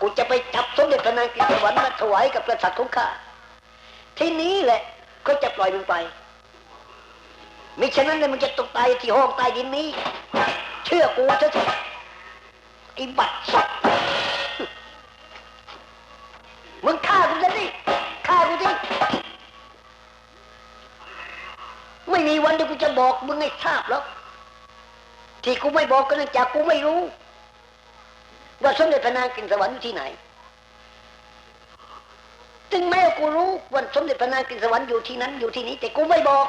กูจะไปจับสมเด็จพระนางกิสวรรค์มาถวายกับกษัตริย์ของข้าที่นี้แหละก็จะปล่อยมึงไปมิฉะนั้นเนี่ยมึงจะตกตายที่ห้องใต้ดินนี้ เชื่อกูเถอะไอ้บัตรสดมึงฆ่ากูจะดิฆ่ากูดิไม่มีวันที่กูจะบอกมึงให้ทราบหรอกที่กูไม่บอกก็เนื่องจากกูไม่รู้ ว่าสมเด็จพระนางกินสวรรค์อยู่ที่ไหน ถึงแม้กูรู้ว่าสมเด็จพระนางกินสวรรค์อยู่ที่นั้นอยู่ที่นี้ แต่กูไม่บอก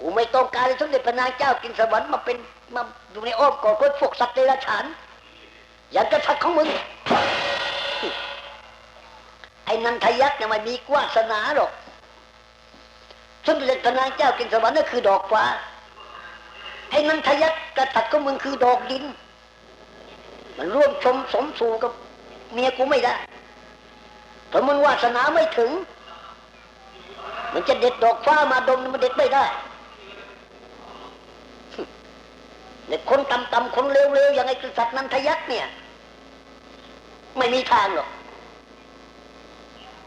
กูไม่ต้องการให้สมเด็จพระนางเจ้ากินสวรรค์มาเป็นมาอยู่ในอ้อมกอดคนพวกสัตว์เดรัจฉาน อย่างกษัตริย์ของมึง ไอ้นันทยักษ์เนี่ยมันมีกวาสนาหรอก สมเด็จพระนางเจ้ากินสวรรค์นั่นคือดอกฟ้าไอ้นันทยักษ์กษัตริย์ของมึงคือดอกดิน มันร่วมชมสมสู่กับเมียกูไม่ได้เพรามันวาสนาไม่ถึง มันจะเด็ดดอกฟ้ามาดมมันเด็ดไม่ได้เด็กคนต่ำๆคนเร็วๆอย่างไอ้กษัตริย์นันทยักษ์เนี่ย ไม่มีทางหรอก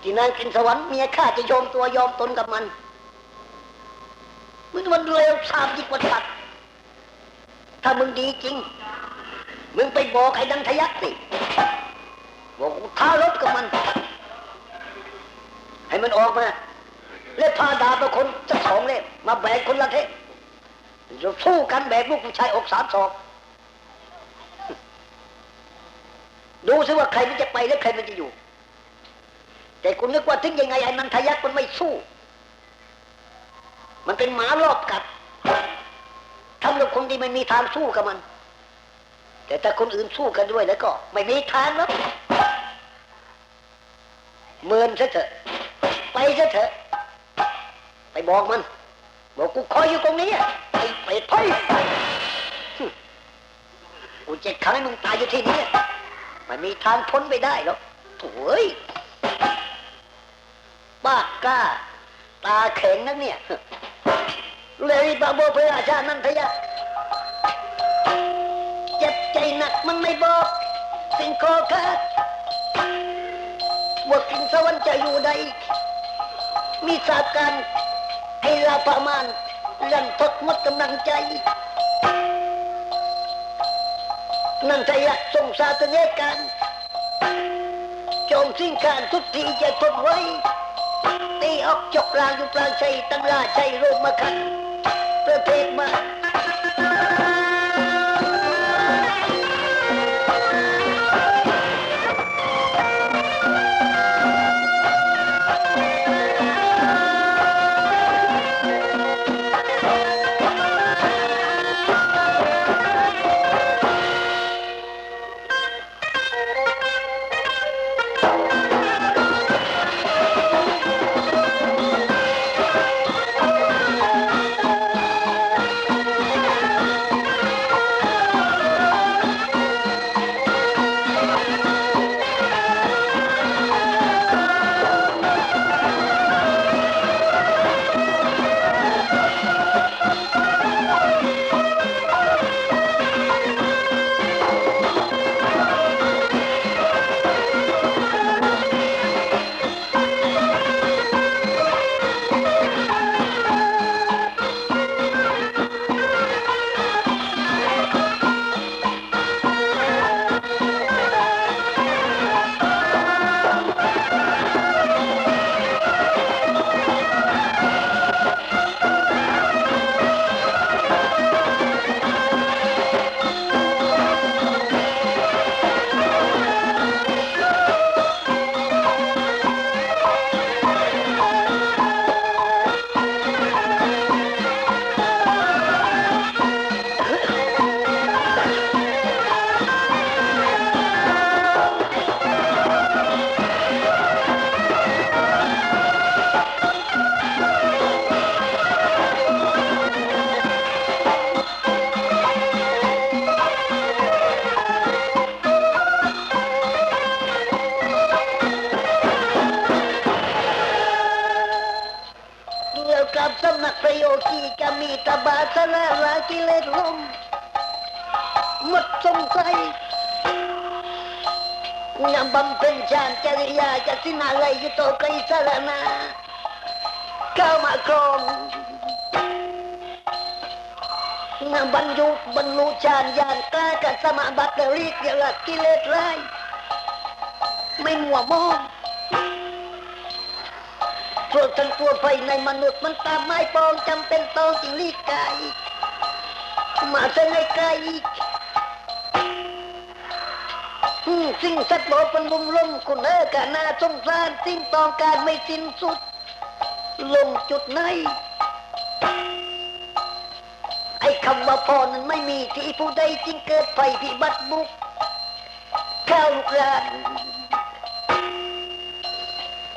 ที่นางกินสวรรค์เมียข้าจะยอมตัวยอมตนกับมันมึงมันเร็วสามยิ่งกว่าสัตว์ถ้ามึงดีจริง มึงไปบอกไอ้ดันทยักษ์สิบอกกูท้ารบกับมัน ให้มันออกมา แล้วพาดาบคนจะสองเล่มมาแบกคนละเทพจะสู้กันแบกลูกผู้ชายอกสามศอกดูซิว่าใครมันจะไปและใครมันจะอยู่ แต่คุณนึกว่าถึงยังไงไอ้นันทยักษ์มันไม่สู้ มันเป็นหมารอบกัดทำกับคนที่ไม่มีทางสู้กับมัน แต่ถ้าคนอื่นสู้กันด้วยแล้วก็ ไม่มีทางแล้วเมินซะเถอะ ไปซะเถอะ ไปบอกมัน บอกกูคอยอยู่ตรงนี้ไปไปไปกูจะขังให้มึงตายอยู่ที่นี่ไม่มีทางพ้นไปได้หรอกโถ่เอ้ยบ้ากล้า ตาแข็งนักเนี่ยเลยบาโบพระราชานันทยะ ใจหนักมันไม่บอก สิ่งคอขาดว่ากินสวรรค์จะอยู่ใดมีสาการให้ลาประมาณลันทดมดกำลังใจ นั่นทยักทรงสาตเนการโจมสิ้นการทุกทีจะทนไว้ตีออกจกลางอยู่กลางใจตั้งลาใจโรมมาขัดประเภทมา โยคีจะมีตบาสละลากิเลสลมหมดสงสัยงามบำเพ็ญฌานจริยาจะสินาไรยุโตไกรสารนาเข้ามาครองงามบรรยุบรรลุฌานญาณกล้ากับสมาบัติเรียกอย่าละกิเลสร้ายไม่มัวมอง ตัวทั้งตัวไฟในมนุษย์มันตามไม้ปองจำเป็นต้องจึงรีกกายมาเสนกายอีกอืมสิ่งสัตว์โลกเป็นลุมลมคุณเออกะนาสงสารสิ่งต้องการไม่สิ้นสุด ลงจุดไหนไอ้คำว่าพอนั้นไม่มีที่ผู้ใดจริงเกิดไฟพิบัติบุกข้าวลูกหลาน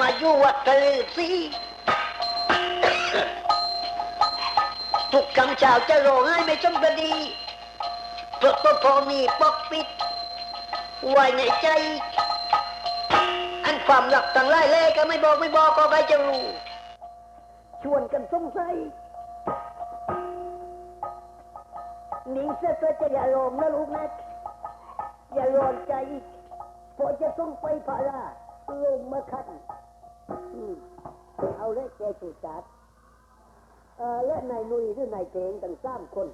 มาอยู่วัดทะเลสีทุกคำชาวจะร้องไห้ไม่สมกดีเพราะตัวพอมีปกปิด ไว้ในใจ อันความหลักต่างไล่เล่ก็ไม่บอกไม่บอกก็ใครจะรู้ ชวนกันสงสัยหนิงเสียเธอจะอย่าโลมนะลูกนะอย่าร้อนใจเพอจะต้องไปพาราลงมาคัน เอาเลยแกสุจัดเออและนายนุยหรือนายเจงตั้งสามคน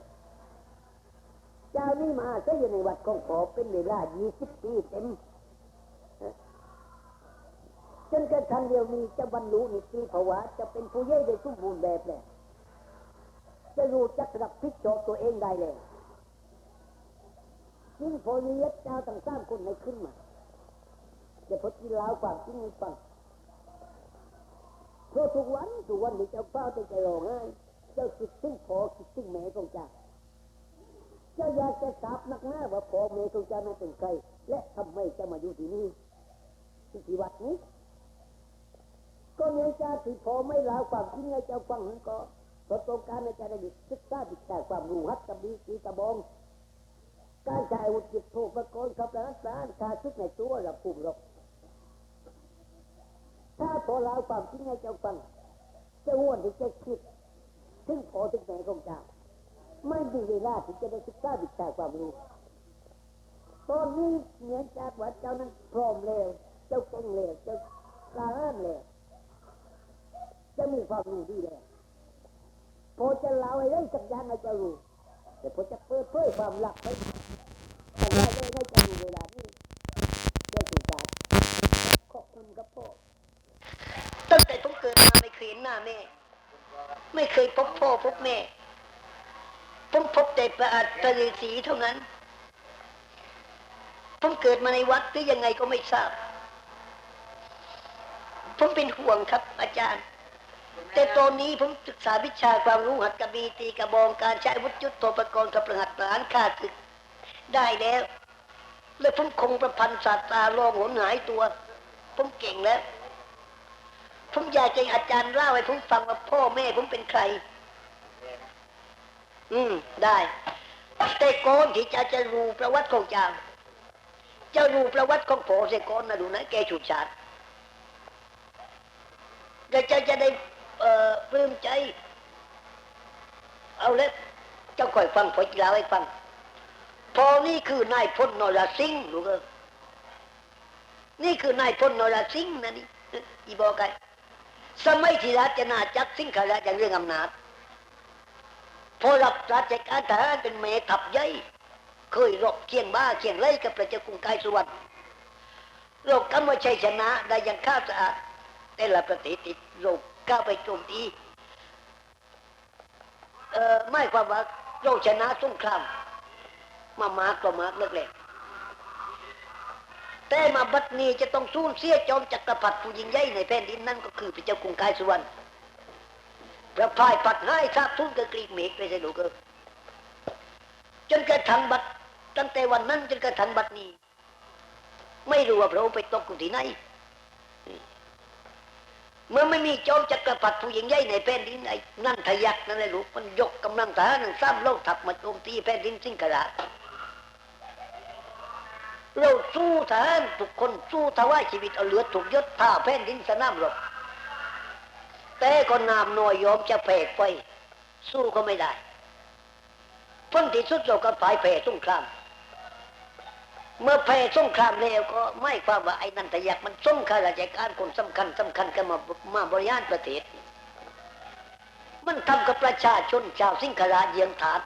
เจ้านี่มาซะอยู่ในวัดของขอเป็นเวลายี่สิบปีเต็มจนกระทั่งเดียวนี้จะบรรลุนิติภาวะ จะเป็นผู้เย่ได้สมบูรณ์แบบเลยจะรู้จักรับผิดชอบตัวเองได้เลยยิ่งพอมียศเจ้าต่างสามคนในขึ้นมาเดี๋ยวพอที่ลาวความจริงให้ฟัง ราะทุกวันทุกวันนี้เจ้าเฝ้าแต่ใจร้องไห้เจ้าคิดถึงพ่อคิดถึงแม่ของเจ้าเจ้าอยากจะทราบนักหน้าว่าพ่อแม่ของเจ้านั้นเป็นใครและทำไมจะมาอยู่ที่นี่ที่ที่วัดนี้ ก็เนื่องจากที่พ่อไม่ลาความจริงให้เจ้าฟังนั้นก็เพราะต้องการให้เจ้าได้ศึกษาวิชาความรู้ฮัตกบีกีตะบองการใช้อุจิตโทประกอบกับรักษาการชุดในตัวระปุ่มรบ ถ้าพอลาความจริงให้เจ้าฟังจะอ้วนที่จะคิดถึงพอถึงแม่ของเจ้าไม่มีเวลาที่จะได้ศึกษาวิชาความรู้ตอนนี้เหมือนจากว่าเจ้านั้นพร้อมแล้ว เจ้าเก่งแล้วเจ้ากล้าห้ามแล้วจะมีความรู้ดีแล้วพอจะเล่าให้ได้สักอย่างให้เจ้ารู้แต่พอจะเปิดเผยความลับไปแต่ได้เลยให้เจ้ารู้เวลานี้เจ้าสุดาขอบคุณครับพ่อ มาไม่เคยเห็นหน้าแม่ ไม่เคยพบพ่อพบแม่ผมพบแต่ประอาจประฤษีเท่านั้นผมเกิดมาในวัดหรือยังไงก็ไม่ทราบ ผมเป็นห่วงครับอาจารย์ แต่ตอนนี้ผมศึกษาวิชาความรู้หัตถกบีตีกระบองการใช้วุธยุทโธปกรณ์กับประหัตประหารฆ่าศึกได้แล้ว แล้วผมคงประพันธ์ศาสตราลองหนหายตัว ผมเก่งแล้ว ผมอยากจะอาจารย์เล่าให้ผมฟังว่าพ่อแม่ผมเป็นใคร อืม ได้แต่ก่อนที่จะจะรู้ประวัติของเจ้าเจ้ารู้ประวัติของพ่อเสก่อนนะดูนะแกฉุดฉาดเดี๋ยวจ้าจะได้เอ่อปลื้มใจ เอาเลยเจ้าคอยฟังพอจะเล่าให้ฟังพอนี่คือนายพลนรสิงห์รู้เออนี่คือนายพลนรสิงห์นะนี่อีบอกไง สมัยที่ราชนาจักรสิงหราชเรื่องอำนาจพอรับราชการทหารเป็นเมทัพใหญ่เคยรบเคียงบ้าเคียงไล่กับพระเจ้ากรุงไกรสุวรรณโรคกำว่าชัยชนะได้อยังข้าสะอาดแต่ละประเทศติดโรคก้าวไปโจมตีเอ่อไม่ความว่าโรคชนะสงครามมามากก็มากเลิกเลย แต่มาบัดนี้จะต้องสูญเสียจอมจักรพรรดิผู้ยิ่งใหญ่ในแผ่นดินนั่นก็คือพระเจ้ากรุงกายสุวรรณพระพายปัดให้ทราบทุนกับกรีกเมกไปใช่ลูกเออจนกระทั่งบัดตั้งแต่วันนั้นจนกระทั่งบัดนี้ ไม่รู้ว่าพระองค์ไปตกอยู่ที่ไหนเมื่อไม่มีจอมจักรพรรดิผู้ยิ่งใหญ่ในแผ่นดินไอ้นั่นทะยักนั่นเลยลูกมันยกกำลังทหารสร้างโลกทับมาโจมตีแผ่นดินสิงคราช เราสู้ทหารทุกคนสู้ถวายชีวิตเอาเหลือถูกยศท่าแผ่นดินสนามรบแต่ก็นามหน่อยยอมจะแผกไป สู้ก็ไม่ได้พ้นที่สุดเราก็ฝ่ายแพ้สงคราม เมื่อแพ้สงครามแล้วก็ไม่ความว่าไอ้นันทยักษ์มันส่งข้าราชการคนสำคัญสำคัญกันมามาบริหารประเทศ มันทำกับประชาชนชาวสิงคราเยียงฐาน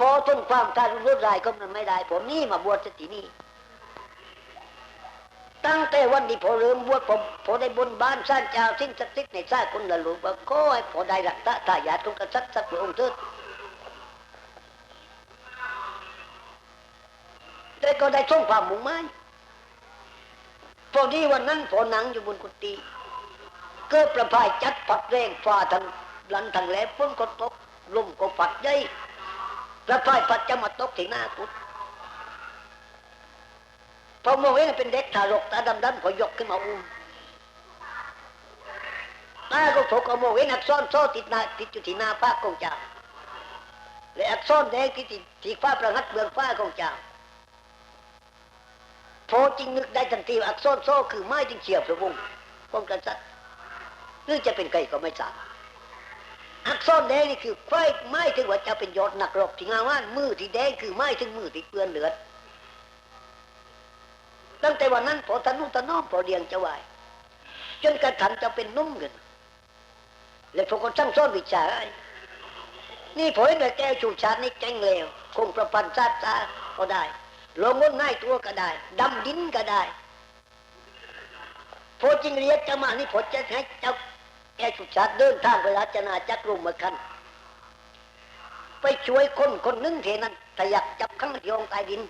พอทนความการรุนแรงก็มันไม่ได้ ผมนี่มาบวชสตินี่ ตั้งแต่วันที่พอเริ่มบวชผมพอได้บนบ้านสร้างเจ้าสิ้นสักดิ์ในชาติคนละหลวงว่าก็ให้พอได้รักษาทายาทของกษัตริย์สักพระองค์เถิดแต่ก็ได้ส่วงความมุ่งมั่นพอดีวันนั้นพอหนังอยู่บนกุฏิเกิดประพายจัดปัดแรงฟ้าทางหลันทางแหลมฝนก็ตกลมก็ปัดใหญ่ ประพายปัดจะมาตกที่หน้ากุฏพอโมองเห็นเป็นเด็กทารกตาดำๆก็ยกขึ้นมาอุ้มตาก็ถกเอามองเห็นอักษรโซ่ติดหน้าติดอยู่ที่หน้าพระกองเจ้าและอักษรแดงที่ติดที่ฟ้าประหัตเบืองฟ้าของเจ้าพอจริงนึกได้ทันทีอักษรโซ่คือไม้จึงเฉียบพระวงศ์ป้องกันสัตว์หรือจะเป็นใครก็ไม่ทราบ อักษรแดงนี่คือไฟไม้ถึงว่าจะเป็นยอดหนักรบที่งามว่านมือที่แดงคือไม้ถึงมือที่เปื้อนเลือดตั้งแต่วันนั้นพอทนุถนอมพอเรียงจะไหวจนกระทั่งจะเป็นนุ่มกันเลยพวกก็ช่างซ่อนวิชาไอ้นี่พอเห็นว่แก้วชูชาตินี่แจ้งเลวคงประพันธ์ซาซาก็ได้ลงงนง่ายตัวก็ได้ดำดินก็ได้พอจริงเรียกจะมานี่พอจะให้เจ้า แกสุชาติเดินทางไปราชนาจักรรุมมาคันไปช่วยคนคนนึงเทนั้นถ้าอยากจับข้างที่องใต้ดิน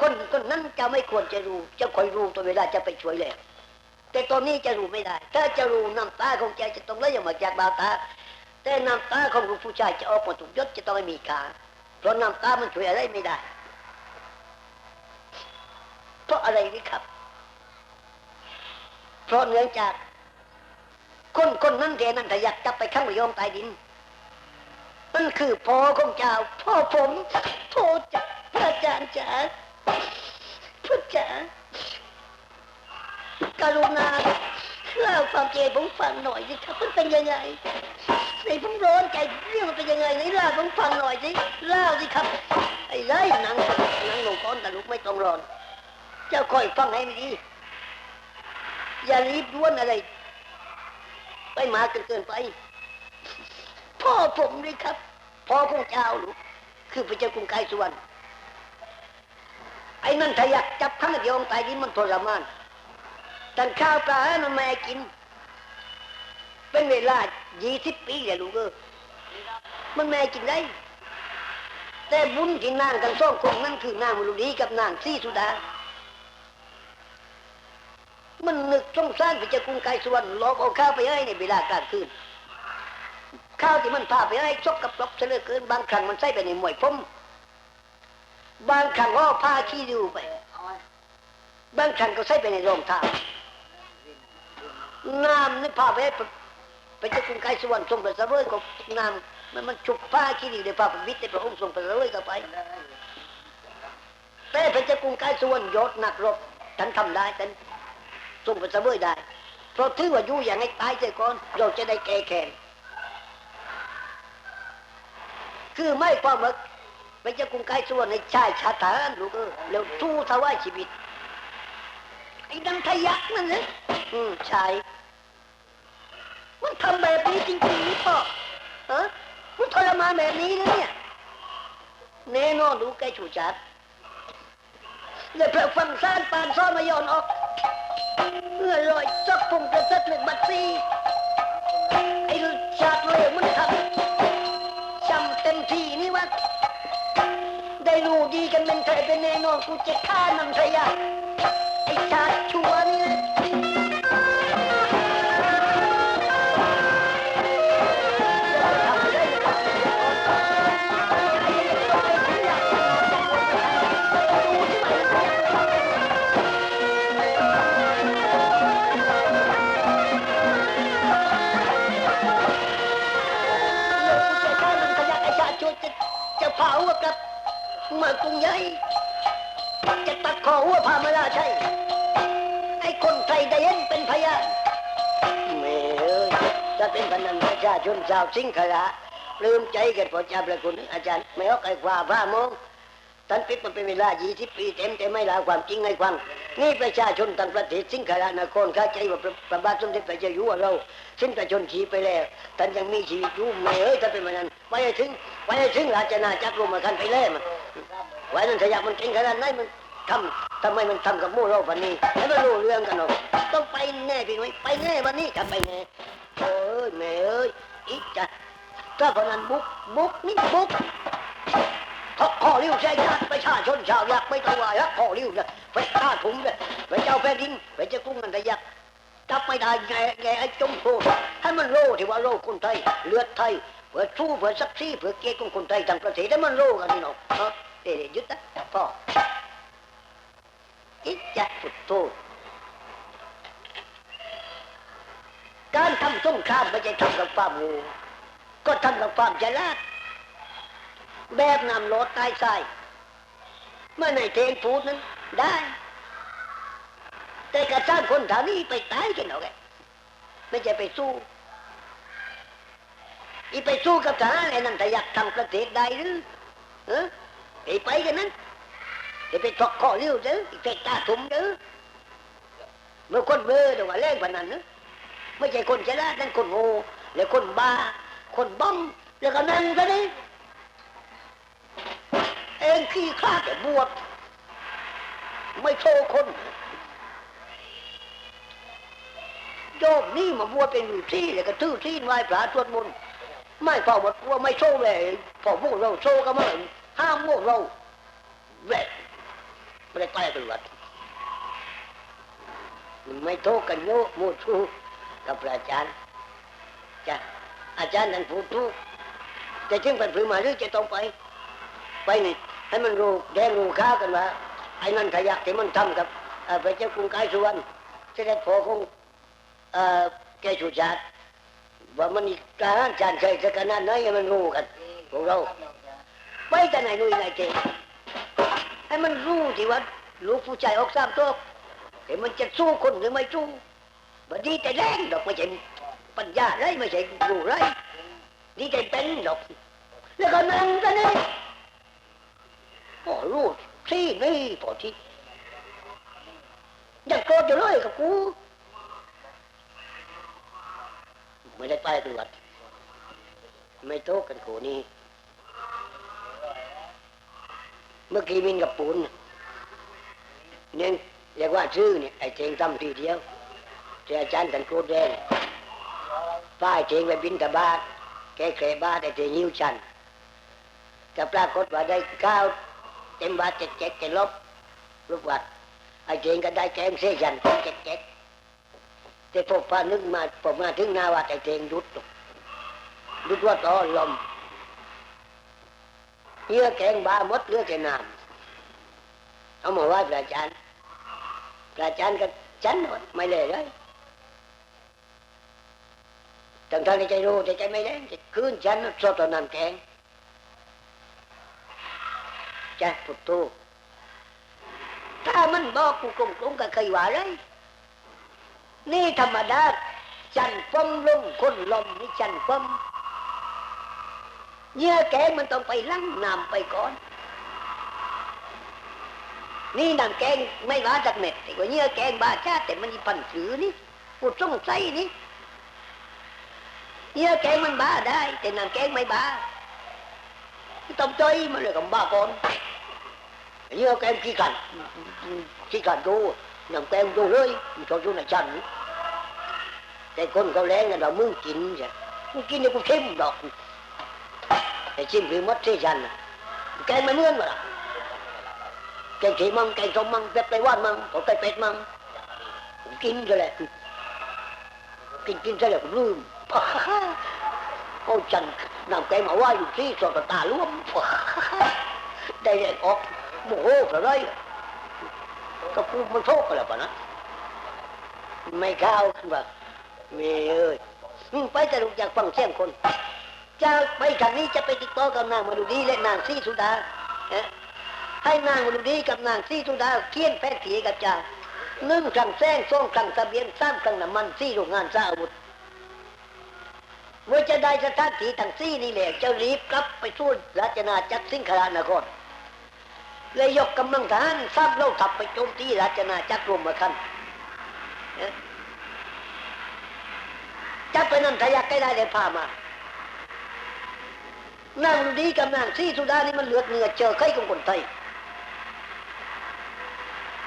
คนคนนั้นจะไม่ควรจะรู้ จะคอยรู้ตัวเวลาจะไปช่วยเลยแต่ตอนนี้จะรู้ไม่ได้ ถ้าจะรู้น้ำตาของแกจะต้องไหลออกมาจากบาตา แต่น้ำตาของผู้ชายจะออกมาถูกยศจะต้องไม่มีค่าเพราะน้ำตามันช่วยอะไรไม่ได้ เพราะอะไรนี่ครับ เพราะเนื่องจาก คนคนนั้นเทนั้นถ้าอยากจับไปข้างยอมตายดินนั่นคือพ่อของเจ้าพ่อผมพ่อจ๋าพระอาจารย์จ๋าพระจ๋าการุณาเล่าความเจ็บผมฟังหน่อยสิครับมันเป็นยังไงในผมร้อนใจเรื่องมันเป็นยังไงไหนเล่าผมฟังหน่อยสิเล่าสิครับ ไอ้ไรหนังหนังลงก้อนแต่ลูกไม่ต้องร้อน เจ้าคอยฟังให้ดี อย่ารีบด้วนอะไร ไปมาเกินเกินไป พ่อผมเลยครับ พ่อของเจ้าลูกคือพระเจ้ากรุงไกรสุวรรณไอ้นั่นถ้ายากจับข้างเดียวตายดินมันทรมานแต่ข้าวปลาให้มันแม่กิน เป็นเวลายี่สิบปีเลยลูกเออมันแม่กินได้ แต่บุญที่นางกันสองคนนั่นคือนางมรุลีกับนางซีสุดา มันนึกสงสารพระเจ้ากรุงไกรสุวรรณลอกเอาข้าวไปให้ในเวลากลางคืนข้าวที่มันพาไปให้ชกกับลอกเสลือเกินบางครั้งมันใส่ไปในหมวยผมบางครั้งก็พาขี้ดูไปบางครั้งก็ใส่ไปในรองเท้าน้ำนี่พาไปให้ไปเจ้ากรุงไกรสวรรค์ทรงไปเสวยก็น้ำมันมันฉุกผ้าขี้ดีเลยพาไปวิทย์ในพระองค์ทรงไปเสวยก็ไปแต่พระเจ้ากรุงไกรสวรรค์ยศหนักรบฉันทำได้ฉัน ทรงไปเสวยได้ เพราะถือว่าอยู่อย่างให้ตายเสียก่อนเราจะได้แก้แค้นคือไม่ความว่าไปเจ้ากรุงไกรสวรรค์ในชายชาตานลูกเออแล้วทู่ถวายชีวิตไอ้ดังทยักนั่นเลยอืมใช่มันทำแบบนี้จริงๆหรือเปล่าฮะมันทรมานแบบนี้นะเนี่ยแน่นอนดูแกชูจัดเลยเพลฟังซ่านปานซ้อนมายอนออก เมื่อลอยจักผมกระเซ็ดหนึ่งบัดซีไอ้ชาติเลวมันทำจำเต็มที่นี่วะได้รู้ดีกันเป็นใครเป็นแน่นอนกูจะฆ่านันทยาไอ้ชาติชัวนี่ เมื่อกรุงใหญ่จะตัดคอหัวพามาลาใช่ไอ้คนไทยได้เห็นเป็นพยานแม่เอ้ยถ้าเป็นพนันประชาชนชาวสิงคละลืมใจเกันพอจับเลยคุณอาจารย์ ไม่เอาไอ้ความพระโมงท่านปิดมาเป็นเวลา20ปีเต็มแต่ไม่ลาความจริงให้ฟัง นี่ประชาชนทั้งประเทศสิงคละนครเข้าใจว่าพระบาทสมเด็จพระเจ้าอยู่หัวเราสิ้นประชนชีไปแล้วท่านยังมีชีวิตอยู่แม่เอ้ยถ้าเป็นพนันไปให้ถึงไปให้ถึงราชนาจักรรมมาคันไปแล้วมัน ไว้นั่นขยับมันเก่งขนาดไหนมันทำทำไมมันทำกับมู่เราวันนี้ให้มันรู้เรื่องกันหรอกต้องไปแน่พี่น้อยไปแน่วันนี้จะไปแน่โอ้ยแม่เอ้ยอีกจะถ้าพนันบุกบุกนี่บุกขอขอริ้วใช้ญาติประชาชนชาวยักษ์ไม่ต้องว่ายักษ์ขอริ้วนะไปฆ่าถุงเลยไปเจ้าแผ่นดินไปเจ้ากรุงนันทยักษ์จับไม่ได้ไงไงไอ้จงโทษให้มันโล่ที่ว่าโล่คนไทยเลือดไทย เพื่อสู้เพื่อสักซี่เพื่อเกียรติของคนไทยทั้งประเทศให้มันโล่กันนี่เนาะเดี๋ยวยุดนะพ่ออิจฉาพุทโธการทำสงครามไม่ใช่ทำกับความงูก็ทำกับความฉลาดแบบนำโลดตายใส่เมื่อในเทงพูดนั้นได้ แต่กระสร้างคนแถวนี้ไปตายกันเอาไงไม่ใช่ไปสู้ อีไปสู้กับทหารไอ้นั่นถ้าอยากทำประเทศได้หรือเออไปไปกันนั้น để phải chọc cỏ liêu chứ phải ta thúng chứ mới con mơ đâu mà lên phần นั้น nữa mới chạy con chết lá นั่นคนโง่แล้วคนบ้า คนบ้องแล้วก็นั่งซะดิเองขี้คลาแต่บวชไม่โชว์คนโยมนี่มาบวชเป็นอยู่ที่แล้วก็ทื่อที่ไหว้พระสวดมนต์ ไม่พอหมดว่าไม่โชว์เลยพอพวกเราโชว์ก็ไม่ห้ามพวกเราเวทไม่ได้ใกล้กันวัดไม่โทษกันโยมูทูกับอาจารย์จ้ะอาจารย์นั่นพูดถูกแต่จึงเป็นผือมาหรือจะต้องไป ไปนี่ให้มันรู้แดงรู้ข้ากันว่าไอ้นั่นขยักที่มันทำกับเอ่อพระเจ้ากรุงไกรสุวรรณเสด็จพ่อของเอ่อแกสุชาติ ว่ามันอีกทหารจานเคยจะขนาดไหนให้มันรู้กันพวกเรา ไปแต่ไหนนู่นไหนเจให้มันรู้ที่ว่าลูกผู้ชายออกสามตัวเห็นมันจะสู้คนหรือไม่สู้บัดนี้แต่แรงดอกไม่ใช่ปัญญาไรไม่ใช่รู้ไรนี่แต่เป็นดอก แล้วก็นั่งกันนี่พอรู้ที่นี่พอที่อยากโกรธอยู่เลยกับกู ไม่ได้ไปตรวจไม่โต๊ะกันกูนี่เมื่อกี้มินกับปูนเนี่ยเรียกว่าชื่อเนี่ยไอ้เจงทำทีเดียวที่อาจารย์ท่านโคตรแดงป้ายเจงไปบินตาบ้าทแกเคยบาทไอ้เจงหิวชันแต่ปรากฏว่าได้ก้าวเต็มบาทเจ็ดเจ็ดเจ็ดลบรูปวัดไอ้เจงก็ได้แกงเสียยันเจ็ดเจ็ด แต่พวกพานึกมาพอมาถึงนาวัดไอ้เจงดุดตกดุดว่าต่อลมเยื่อแกงบาหมดเลือแกน้ำเอามาไหว้พระอาจารย์พระอาจารย์ก็ฉันหมดไม่เลยเลยทั้งทางใจรู้ใจไม่แรงจะคืนฉันสดตอนน้ำแกงจะพุทโธถ้ามันบอกกูกงกงก็เคยว่าเลย นี่ธรรมดาจันฟมลมคนลมนี่จันฟมเยื่อแกมันต้องไปล้างน้ำไปก่อน นี่น้ำแกงไม่ว่าจากเม็ดแต่ว่าเยื่อแกงบาชาแต่มันมีปันสือนี่กูสงสัยนี่เยื่อแกงมันบ้าได้ แต่น้ำแกงไม่บ้าต้องใจมันเลยกับบ้าก่อน như các em chỉ cần chỉ cần vô nằm các em vô rơi cho vô là chân cái con cao lẽ là nó mương chín vậy mương chín nó แต่คนเขาแรงกันเรามึงกินจ้ะมึงกินเนี่ยกูเข้มดอกแต่ชิมหรือมัดเสียจันแกงไม่เมื่อนมาละแกงเขีมังแกงสมมังแป็ดไปว่านมังก็ไปเป็ดมังกินก็แหละกินกินซะแล้วผมลืมเอาจันนำแกงมาว่าอยู่ที่สอดตาล้วมได้แรงออกโมโหอะไรก็พูดมันโชคกันแล้วปะนะไม่เข้าข้นแบบ เมย์เอ้ยไปแต่ลูกอยากฟังเสียงคนจะไปทางนี้จะไปติดต่อกับนางมาดูดีและนางซีสุดาเอ๊ะให้นางมาดูดีกับนางซีสุดาเขียนแผนที่กับจ่าหนึ่งครั้งแซงสองครั้งทะเบียนสามครั้งน้ำมันสี่โรงงานสร้าอาวุธเมื่อจะได้สถานที่ทั้งสี่นี่แหละจะรีบกลับไปสู้ราชนาจักรสิงครานครเลยยกกำลังทหารสร้างเล่าทัพไปโจมตีราชนาจักรรวมมาคันเจับไปนั่นทะยักใกล้ได้เลยพามานางดีกับนางซีสุดานี่มันเลือดเนื้อเจอใครของคนไทย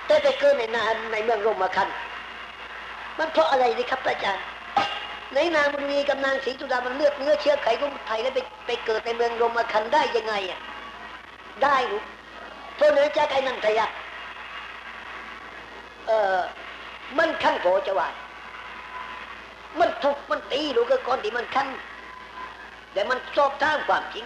แต่ไปเกิดในนาในเมืองโรมาคัน มันเพราะอะไรนี่ครับอาจารย์ ในนางบุรีกับนางศรีสุดามันเลือดเนื้อเชื้อไขของไทยแล้วไปไปเกิดในเมืองรมาคันได้ยังไงอะ ได้หรือเพราะเนื้อจากไอ้นั่นทยะเออมันขั้นโผจะว่า มันทุบมันตีลูกก็คนที่มันขั้นแต่มันสอบถามความจริง